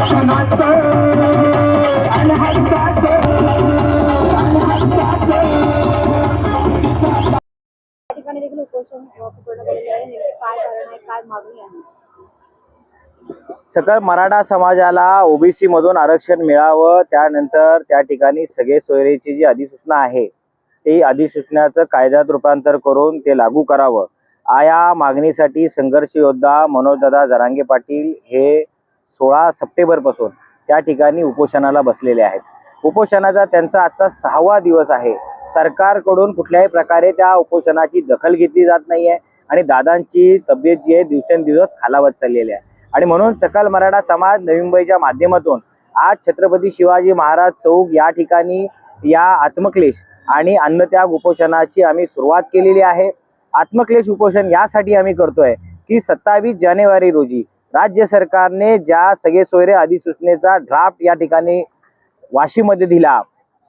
या ठिकाणी देखील उपोषण अ, पूर्ण केलेले आहे. नेमके काय कारण आहे काय मागणी आहे? सकल मराठा समाजाला ओबीसी मधून आरक्षण मिळावं त्यानंतर त्या ठिकाणी सगळे सोयरेची जी अधिसूचना आहे ती अधिसूचनाचं कायद्यात रूपांतर करून ते लागू करावं. आ या मागणीसाठी संघर्ष योद्धा मनोजदादा जरांगे पाटील हे सोळा सप्टेंबरपासून त्या ठिकाणी उपोषणाला बसलेले आहेत. उपोषणाचा त्यांचा आजचा सहावा दिवस आहे. सरकारकडून कुठल्याही प्रकारे त्या उपोषणाची दखल घेतली जात नाहीये आणि दादांची तब्येत जी आहे दिवसेंदिवस खालावत चाललेली आहे. आणि म्हणून सकल मराठा समाज नवी मुंबईच्या माध्यमातून आज छत्रपती शिवाजी महाराज चौक या ठिकाणी या आत्मक्लेश आणि अन्नत्याग उपोषणाची आम्ही सुरुवात केलेली आहे. आत्मक्लेश उपोषण यासाठी आम्ही करतोय की सत्तावीस जानेवारी रोजी राज्य सरकारने ज्या सगळे सोयरे अधिसूचनेचा ड्राफ्ट या ठिकाणी वाशीमध्ये दिला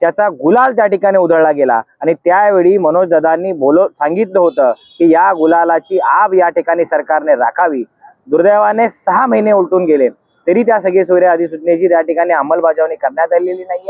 त्याचा गुलाल त्या ठिकाणी उधळला गेला. आणि त्यावेळी मनोज दादांनी बोलो सांगितलं होतं की या गुलालाची आब या ठिकाणी सरकारने राखावी. दुर्दैवाने सहा महिने उलटून गेले. तरी त्या सगळे सोयरे अधिसूचनेची त्या ठिकाणी अंमलबजावणी करण्यात आलेली नाहीये.